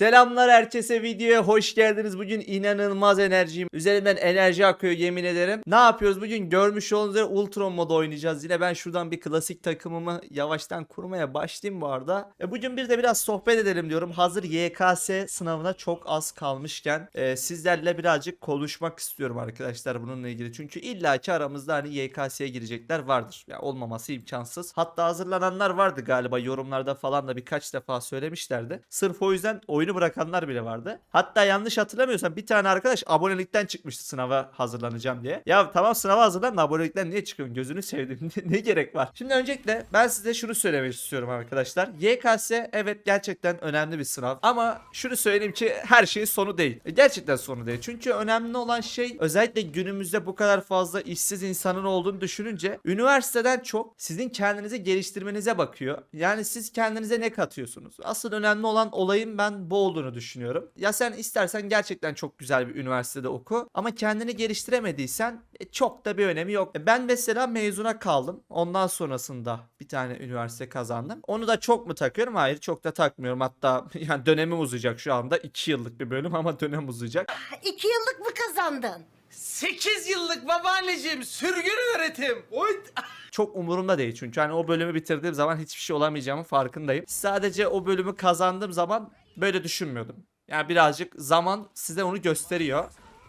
Selamlar herkese videoya hoş geldiniz. Bugün inanılmaz enerjiyim. Üzerimden enerji akıyor yemin ederim. Ne yapıyoruz bugün? Görmüş olduğunuz üzere Ultron modu oynayacağız. Yine ben şuradan bir klasik takımımı yavaştan kurmaya başlayayım bu arada. E bugün bir de biraz sohbet edelim diyorum. Hazır YKS sınavına çok az kalmışken e, sizlerle birazcık konuşmak istiyorum arkadaşlar bununla ilgili. Çünkü illaki aramızda hani YKS'ye girecekler vardır. Ya olmaması imkansız. Hatta hazırlananlar vardı galiba yorumlarda falan da birkaç defa söylemişlerdi. Sırf o yüzden oyunu bırakanlar bile vardı. Hatta yanlış hatırlamıyorsam bir tane arkadaş abonelikten çıkmıştı sınava hazırlanacağım diye. Ya tamam sınava hazırlan da abonelikten niye çıkıyorsun? Gözünü sevdim. ne gerek var? Şimdi öncelikle ben size şunu söylemek istiyorum arkadaşlar. YKS evet gerçekten önemli bir sınav. Ama şunu söyleyeyim ki her şeyin sonu değil. E, Gerçekten sonu değil. Çünkü önemli olan şey özellikle günümüzde bu kadar fazla işsiz insanın olduğunu düşününce üniversiteden çok sizin kendinizi geliştirmenize bakıyor. Yani siz kendinize ne katıyorsunuz? Asıl önemli olan olayın ben bu olduğunu düşünüyorum. Ya sen istersen gerçekten çok güzel bir üniversitede oku ama kendini geliştiremediysen e, çok da bir önemi yok. E, Ben mesela mezuna kaldım. Ondan sonrasında bir tane üniversite kazandım. Onu da çok mu takıyorum? Hayır çok da takmıyorum. Hatta yani dönemim uzayacak şu anda. 2 yıllık bir bölüm ama dönem uzayacak. İki yıllık mı kazandın? 8 yıllık babaanneciğim sürgün öğretim. Oy. Çok umurumda değil çünkü hani o bölümü bitirdiğim zaman hiçbir şey olamayacağımın farkındayım. Sadece o bölümü kazandığım zaman böyle düşünmüyordum. Yani birazcık zaman size onu gösteriyor.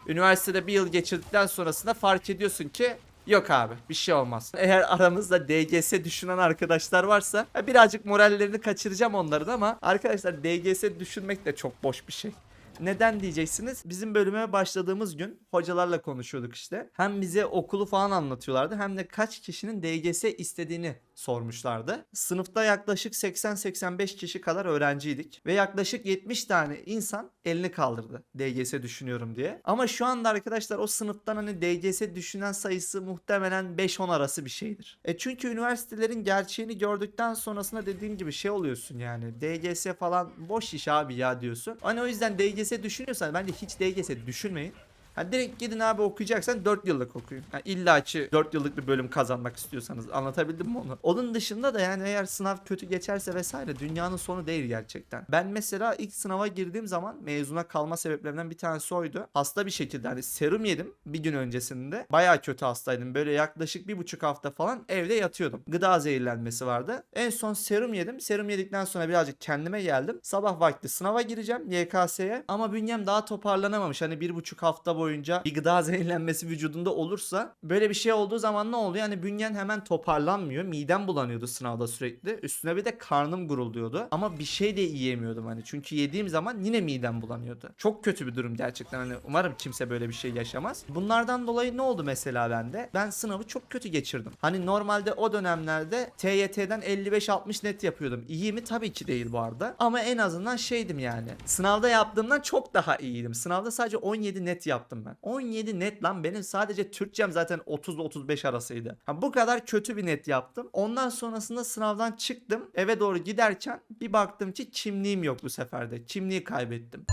Üniversitede bir yıl geçirdikten sonrasında fark ediyorsun ki Yok abi bir şey olmaz. Eğer aramızda DGS düşünen arkadaşlar varsa ha, birazcık morallerini kaçıracağım onların ama arkadaşlar DGS düşünmek de çok boş bir şey. Neden diyeceksiniz? Bizim bölüme başladığımız gün hocalarla konuşuyorduk işte. Hem bize okulu falan anlatıyorlardı hem de kaç kişinin DGS istediğini sormuşlardı. Sınıfta yaklaşık 80-85 kişi kadar öğrenciydik ve yaklaşık 70 tane insan elini kaldırdı DGS düşünüyorum diye. Ama şu anda arkadaşlar o sınıftan hani DGS düşünen sayısı muhtemelen 5-10 arası bir şeydir. E çünkü üniversitelerin gerçeğini gördükten sonrasında dediğim gibi şey oluyorsun yani DGS falan boş iş abi ya diyorsun. Hani o yüzden DGS düşünüyorsan bence hiç DGS düşünmeyin. Ha direkt gidin abi okuyacaksan 4 yıllık okuyun. Ha illa ki 4 yıllık bir bölüm kazanmak istiyorsanız anlatabildim mi onu? Onun dışında da yani eğer sınav kötü geçerse vesaire dünyanın sonu değil gerçekten. Ben mesela ilk sınava girdiğim zaman mezuna kalma sebeplerinden bir tanesi oydu. Hasta bir şekilde hani serum yedim bir gün öncesinde. Bayağı kötü hastaydım. Böyle yaklaşık bir buçuk hafta falan evde yatıyordum. Gıda zehirlenmesi vardı. En son serum yedim. Serum yedikten sonra birazcık kendime geldim. Sabah vakti sınava gireceğim YKS'ye. Ama bünyem daha toparlanamamış. Hani bir buçuk hafta boyunca bir gıda zehirlenmesi vücudunda olursa böyle bir şey olduğu zaman ne oluyor? Hani bünyen hemen toparlanmıyor. Midem bulanıyordu sınavda sürekli. Üstüne bir de karnım gurulduyordu. Ama bir şey de yiyemiyordum hani. Çünkü yediğim zaman yine midem bulanıyordu. Çok kötü bir durum gerçekten. Hani umarım kimse böyle bir şey yaşamaz. Bunlardan dolayı ne oldu mesela bende? Ben sınavı çok kötü geçirdim. Hani normalde o dönemlerde TYT'den 55-60 net yapıyordum. İyi mi? Tabii ki değil bu arada. Ama en azından şeydim yani. Sınavda yaptığımdan çok daha iyiydim. Sınavda sadece 17 net yaptım ben. 17 net lan benim sadece Türkçem zaten 30 ile 35 arasıydı. Ha, bu kadar kötü bir net yaptım. Ondan sonrasında sınavdan çıktım. Eve doğru giderken bir baktım ki kimliğim yok bu seferde. Kimliği kaybettim.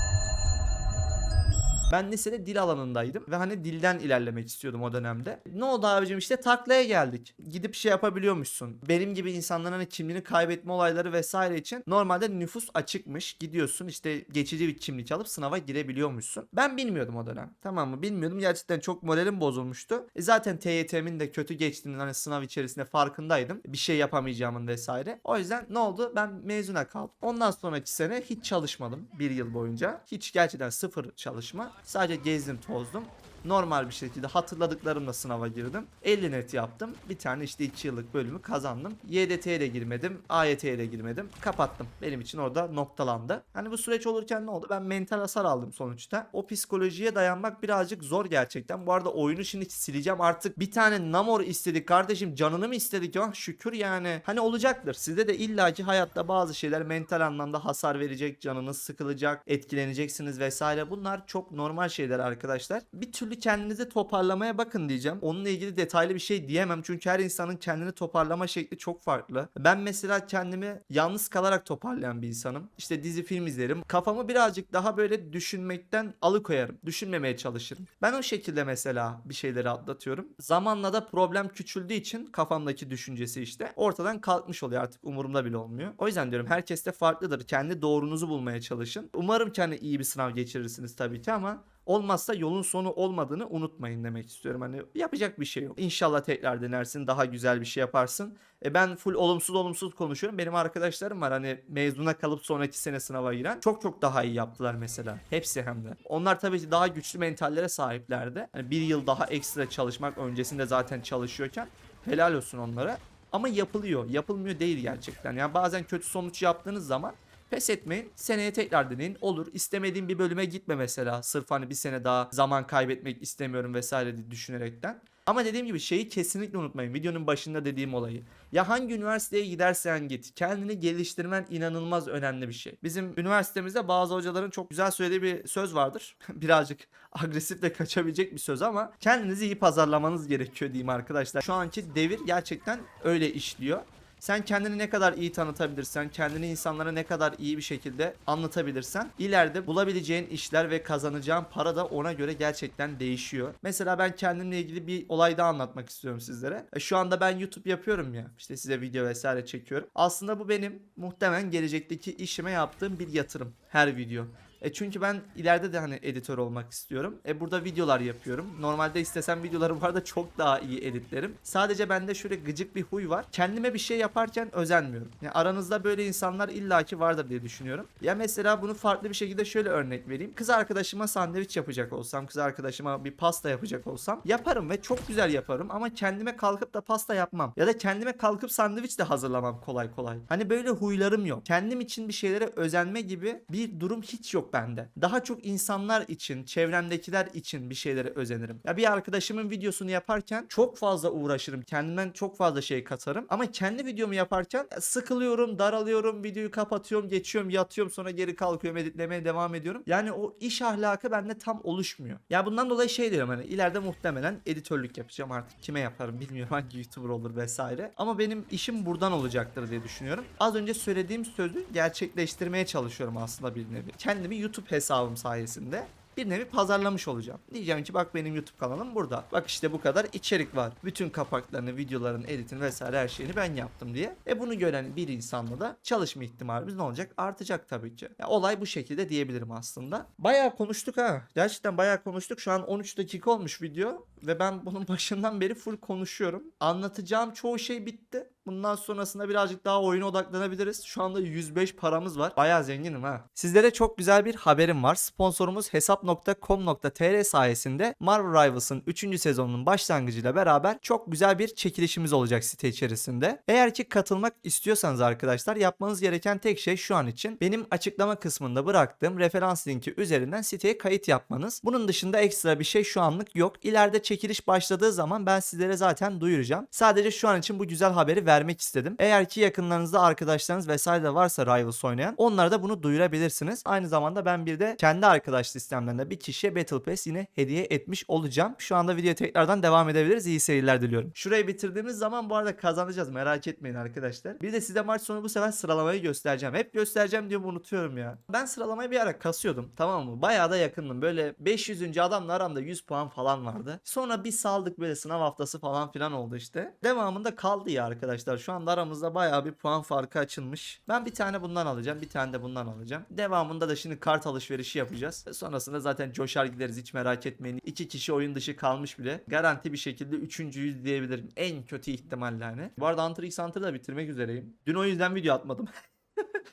Ben lisede dil alanındaydım ve hani dilden ilerlemek istiyordum o dönemde. Ne oldu abicim işte taklaya geldik. Gidip şey yapabiliyormuşsun. Benim gibi insanların hani kimliğini kaybetme olayları vesaire için normalde nüfus açıkmış. Gidiyorsun işte geçici bir kimlik alıp sınava girebiliyormuşsun. Ben bilmiyordum o dönem. Tamam mı? Bilmiyordum. Gerçekten çok moralim bozulmuştu. E zaten TYT'min de kötü geçtiğinin hani sınav içerisinde farkındaydım. Bir şey yapamayacağımın vesaire. O yüzden ne oldu? Ben mezuna kaldım. Ondan sonraki sene hiç çalışmadım. Bir yıl boyunca. Hiç gerçekten sıfır çalışma. Sadece gezdim tozdum. Normal bir şekilde hatırladıklarımla sınava girdim. 50 net yaptım. Bir tane işte 2 yıllık bölümü kazandım. YDT'ye de girmedim. AYT'ye de girmedim. Kapattım. Benim için orada noktalandı. Hani bu süreç olurken ne oldu? Ben mental hasar aldım sonuçta. O psikolojiye dayanmak birazcık zor gerçekten. Bu arada oyunu şimdi sileceğim. Artık bir tane Namor istedik kardeşim. Canını mı istedik? Ah şükür yani. Hani olacaktır. Sizde de illaki hayatta bazı şeyler mental anlamda hasar verecek. Canınız sıkılacak. Etkileneceksiniz vesaire. Bunlar çok normal şeyler arkadaşlar. Bir türlü türlü kendinizi toparlamaya bakın diyeceğim. Onunla ilgili detaylı bir şey diyemem. Çünkü her insanın kendini toparlama şekli çok farklı. Ben mesela kendimi yalnız kalarak toparlayan bir insanım. İşte dizi film izlerim. Kafamı birazcık daha böyle düşünmekten alıkoyarım. Düşünmemeye çalışırım. Ben o şekilde mesela bir şeyleri atlatıyorum. Zamanla da problem küçüldüğü için kafamdaki düşüncesi işte ortadan kalkmış oluyor artık umurumda bile olmuyor. O yüzden diyorum herkes de farklıdır. Kendi doğrunuzu bulmaya çalışın. Umarım hani iyi bir sınav geçirirsiniz tabii ki ama Olmazsa yolun sonu olmadığını unutmayın demek istiyorum. Hani yapacak bir şey yok. İnşallah tekrar denersin, daha güzel bir şey yaparsın. E ben full olumsuz olumsuz konuşuyorum. Benim arkadaşlarım var hani mezuna kalıp sonraki sene sınava giren. Çok çok daha iyi yaptılar mesela. Hepsi hem de. Onlar tabii ki daha güçlü mentallere sahiplerdi. Hani bir yıl daha ekstra çalışmak öncesinde zaten çalışıyorken helal olsun onlara. Ama yapılıyor. Yapılmıyor değil gerçekten. Yani bazen kötü sonuç yaptığınız zaman Pes etmeyin. Seneye tekrar deneyin. Olur. İstemediğim bir bölüme gitme mesela. Sırf hani bir sene daha zaman kaybetmek istemiyorum vesaire diye düşünerekten. Ama dediğim gibi şeyi kesinlikle unutmayın. Videonun başında dediğim olayı. Ya hangi üniversiteye gidersen git. Kendini geliştirmen inanılmaz önemli bir şey. Bizim üniversitemizde bazı hocaların çok güzel söylediği bir söz vardır. Birazcık agresif de kaçabilecek bir söz ama kendinizi iyi pazarlamanız gerekiyor diyeyim arkadaşlar. Şu anki devir gerçekten öyle işliyor. Sen kendini ne kadar iyi tanıtabilirsen, kendini insanlara ne kadar iyi bir şekilde anlatabilirsen ileride bulabileceğin işler ve kazanacağın para da ona göre gerçekten değişiyor. Mesela ben kendimle ilgili bir olay daha anlatmak istiyorum sizlere. E, Şu anda ben YouTube yapıyorum ya. işte size video vesaire çekiyorum. Aslında bu benim muhtemelen gelecekteki işime yaptığım bir yatırım. Her video. E çünkü ben ileride de hani editör olmak istiyorum. E burada videolar yapıyorum. Normalde istesem videolarım var da çok daha iyi editlerim. Sadece bende şöyle gıcık bir huy var. Kendime bir şey yaparken özenmiyorum. Yani aranızda böyle insanlar illaki vardır diye düşünüyorum. Ya mesela bunu farklı bir şekilde şöyle örnek vereyim. Kız arkadaşıma sandviç yapacak olsam, kız arkadaşıma bir pasta yapacak olsam yaparım ve çok güzel yaparım ama kendime kalkıp da pasta yapmam. Ya da kendime kalkıp sandviç de hazırlamam kolay kolay. Hani böyle huylarım yok. Kendim için bir şeylere özenme gibi bir durum hiç yok bende. Daha çok insanlar için, çevremdekiler için bir şeylere özenirim. Ya bir arkadaşımın videosunu yaparken çok fazla uğraşırım. Kendimden çok fazla şey katarım. Ama kendi videomu yaparken sıkılıyorum, daralıyorum, videoyu kapatıyorum, geçiyorum, yatıyorum sonra geri kalkıyorum, editlemeye devam ediyorum. Yani o iş ahlakı bende tam oluşmuyor. Ya bundan dolayı şey diyorum hani ileride muhtemelen editörlük yapacağım artık. Kime yaparım bilmiyorum hangi YouTuber olur vesaire. Ama benim işim buradan olacaktır diye düşünüyorum. Az önce söylediğim sözü gerçekleştirmeye çalışıyorum aslında bir nevi. Kendimi YouTube hesabım sayesinde bir nevi pazarlamış olacağım. Diyeceğim ki bak benim YouTube kanalım burada. Bak işte bu kadar içerik var. Bütün kapaklarını, videoların, editin vesaire her şeyini ben yaptım diye. E bunu gören bir insanla da çalışma ihtimalimiz ne olacak? Artacak tabii ki. Ya olay bu şekilde diyebilirim aslında. Bayağı konuştuk ha. Gerçekten bayağı konuştuk. Şu an 13 dakika olmuş video ve ben bunun başından beri full konuşuyorum. Anlatacağım çoğu şey bitti. Bundan sonrasında birazcık daha oyuna odaklanabiliriz. Şu anda 105 paramız var. Bayağı zenginim ha. Sizlere çok güzel bir haberim var. Sponsorumuz hesap.com.tr sayesinde Marvel Rivals'ın 3. sezonunun başlangıcıyla beraber çok güzel bir çekilişimiz olacak site içerisinde. Eğer ki katılmak istiyorsanız arkadaşlar yapmanız gereken tek şey şu an için benim açıklama kısmında bıraktığım referans linki üzerinden siteye kayıt yapmanız. Bunun dışında ekstra bir şey şu anlık yok. İleride çekiliş başladığı zaman ben sizlere zaten duyuracağım. Sadece şu an için bu güzel haberi vermek istedim. Eğer ki yakınlarınızda arkadaşlarınız vesaire de varsa Rivals oynayan onlara da bunu duyurabilirsiniz. Aynı zamanda ben bir de kendi arkadaş listemden de bir kişiye Battle Pass yine hediye etmiş olacağım. Şu anda video tekrardan devam edebiliriz. İyi seyirler diliyorum. Şurayı bitirdiğimiz zaman bu arada kazanacağız. Merak etmeyin arkadaşlar. Bir de size maç sonu bu sefer sıralamayı göstereceğim. Hep göstereceğim diyorum unutuyorum ya. Ben sıralamayı bir ara kasıyordum. Tamam mı? Bayağı da yakındım. Böyle 500. adamla aramda 100 puan falan vardı. Sonra bir saldık böyle sınav haftası falan filan oldu işte. Devamında kaldı ya arkadaşlar. Şu anda aramızda bayağı bir puan farkı açılmış. Ben bir tane bundan alacağım. Bir tane de bundan alacağım. Devamında da şimdi kart alışverişi yapacağız. Sonrasında zaten coşar gideriz hiç merak etmeyin. İki kişi oyun dışı kalmış bile. Garanti bir şekilde üçüncüyüz diyebilirim. En kötü ihtimalle hani. Bu arada Hunter x Hunter'ı da bitirmek üzereyim. Dün o yüzden video atmadım.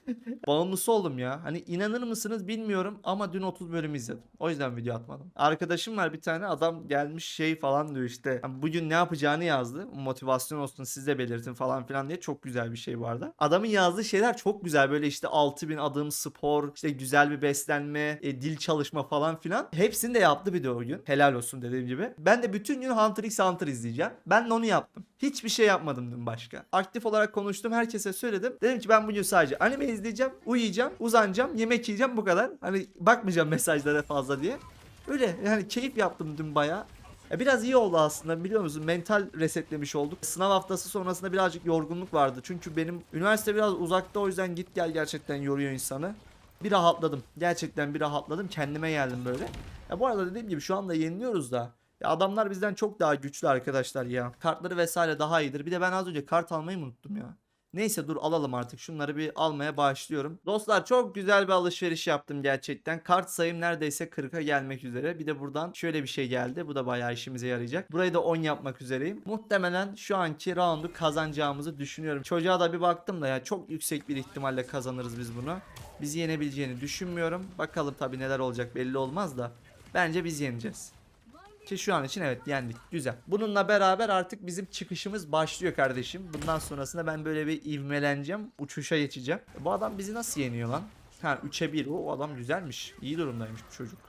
Bağımlısı oldum ya. Hani inanır mısınız bilmiyorum ama dün 30 bölüm izledim. O yüzden video atmadım. Arkadaşım var bir tane adam gelmiş şey falan diyor işte. "Hani bugün ne yapacağını yazdı. Motivasyon olsun siz de belirtin falan filan diye çok güzel bir şey vardı. Adamın yazdığı şeyler çok güzel. Böyle işte 6000 adım spor, işte güzel bir beslenme, e, dil çalışma falan filan. Hepsini de yaptı bir de o gün. Helal olsun dediğim gibi. Ben de bütün gün Hunter x Hunter izleyeceğim. Ben de onu yaptım. Hiçbir şey yapmadım dün başka. Aktif olarak konuştum. Herkese söyledim. Dedim ki ben bugün sadece anime izleyeceğim, uyuyacağım, uzanacağım, yemek yiyeceğim bu kadar. Hani bakmayacağım mesajlara fazla diye. Öyle yani keyif yaptım dün baya. biraz iyi oldu aslında biliyor musun? Mental resetlemiş olduk. Sınav haftası sonrasında birazcık yorgunluk vardı. Çünkü benim üniversite biraz uzakta o yüzden git gel gerçekten yoruyor insanı. Bir rahatladım. Gerçekten bir rahatladım. Kendime geldim böyle. Ya bu arada dediğim gibi şu anda yeniliyoruz da. Ya adamlar bizden çok daha güçlü arkadaşlar ya. Kartları vesaire daha iyidir. Bir de ben az önce kart almayı unuttum ya. Neyse dur alalım artık. Şunları bir almaya başlıyorum. Dostlar çok güzel bir alışveriş yaptım gerçekten. Kart sayım neredeyse 40'a gelmek üzere. Bir de buradan şöyle bir şey geldi. Bu da bayağı işimize yarayacak. Burayı da 10 yapmak üzereyim. Muhtemelen şu anki roundu kazanacağımızı düşünüyorum. Çocuğa da bir baktım da ya çok yüksek bir ihtimalle kazanırız biz bunu. Bizi yenebileceğini düşünmüyorum. Bakalım tabii neler olacak belli olmaz da. Bence biz yeneceğiz. Ki şu an için evet yendik. Güzel. Bununla beraber artık bizim çıkışımız başlıyor kardeşim. Bundan sonrasında ben böyle bir ivmeleneceğim. Uçuşa geçeceğim. Bu adam bizi nasıl yeniyor lan? Ha 3'e 1. O adam güzelmiş. İyi durumdaymış bu çocuk.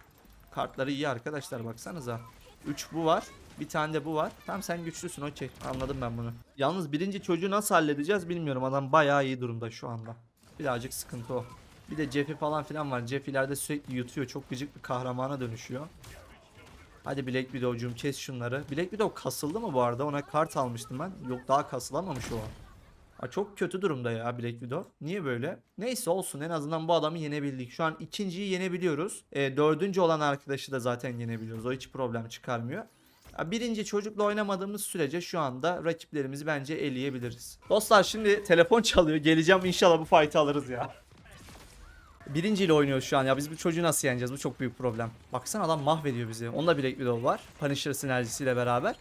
Kartları iyi arkadaşlar baksanıza. 3 bu var. Bir tane de bu var. Tamam sen güçlüsün okey. Anladım ben bunu. Yalnız birinci çocuğu nasıl halledeceğiz bilmiyorum. Adam bayağı iyi durumda şu anda. Birazcık sıkıntı o. Bir de Jeff'i falan filan var. Jeff ileride sürekli yutuyor. Çok gıcık bir kahramana dönüşüyor. Hadi Black Widow'cum kes şunları. Black Widow kasıldı mı bu arada? Ona kart almıştım ben. Yok daha kasılamamış o. Ha, çok kötü durumda ya Black Widow. Niye böyle? Neyse olsun en azından bu adamı yenebildik. Şu an ikinciyi yenebiliyoruz. E, dördüncü olan arkadaşı da zaten yenebiliyoruz. O hiç problem çıkarmıyor. Birinci çocukla oynamadığımız sürece şu anda rakiplerimizi bence eleyebiliriz. Dostlar şimdi telefon çalıyor. Geleceğim inşallah bu fight'ı alırız ya. Birinciyle oynuyoruz şu an ya biz bu çocuğu nasıl yeneceğiz bu çok büyük problem. Baksana adam mahvediyor bizi. Onda Black Widow var. Punisher sinerjisiyle beraber.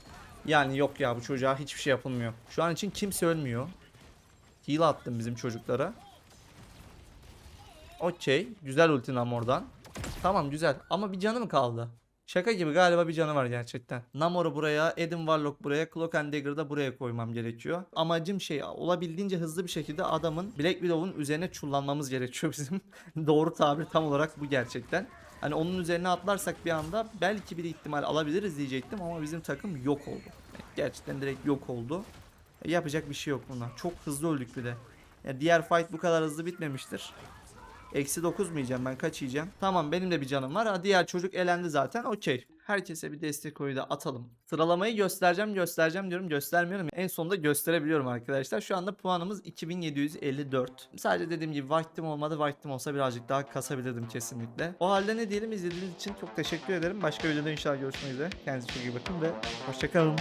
Yani yok ya bu çocuğa hiçbir şey yapılmıyor. Şu an için kimse ölmüyor. Heal attım bizim çocuklara. Okey. Güzel ultin oradan. Tamam güzel. Ama bir canı mı kaldı? Şaka gibi galiba bir canı var gerçekten. Namor'u buraya, Adam Warlock buraya, Cloak and Dagger'ı da buraya koymam gerekiyor. Amacım şey olabildiğince hızlı bir şekilde adamın Black Widow'un üzerine çullanmamız gerekiyor bizim. Doğru tabir tam olarak bu gerçekten. Hani onun üzerine atlarsak bir anda belki bir ihtimal alabiliriz diyecektim ama bizim takım yok oldu. Gerçekten direkt yok oldu. Yapacak bir şey yok buna. Çok hızlı öldük bir de. Ya diğer fight bu kadar hızlı bitmemiştir. Eksi 9 mu yiyeceğim ben kaç yiyeceğim? Tamam benim de bir canım var. Ha, diğer çocuk elendi zaten okey. Herkese bir destek oyu da atalım. Sıralamayı göstereceğim göstereceğim diyorum göstermiyorum. En sonunda gösterebiliyorum arkadaşlar. Şu anda puanımız 2754. Sadece dediğim gibi vaktim olmadı. Vaktim olsa birazcık daha kasabilirdim kesinlikle. O halde ne diyelim izlediğiniz için çok teşekkür ederim. Başka videoda inşallah görüşmek üzere. Kendinize çok iyi bakın ve hoşçakalın.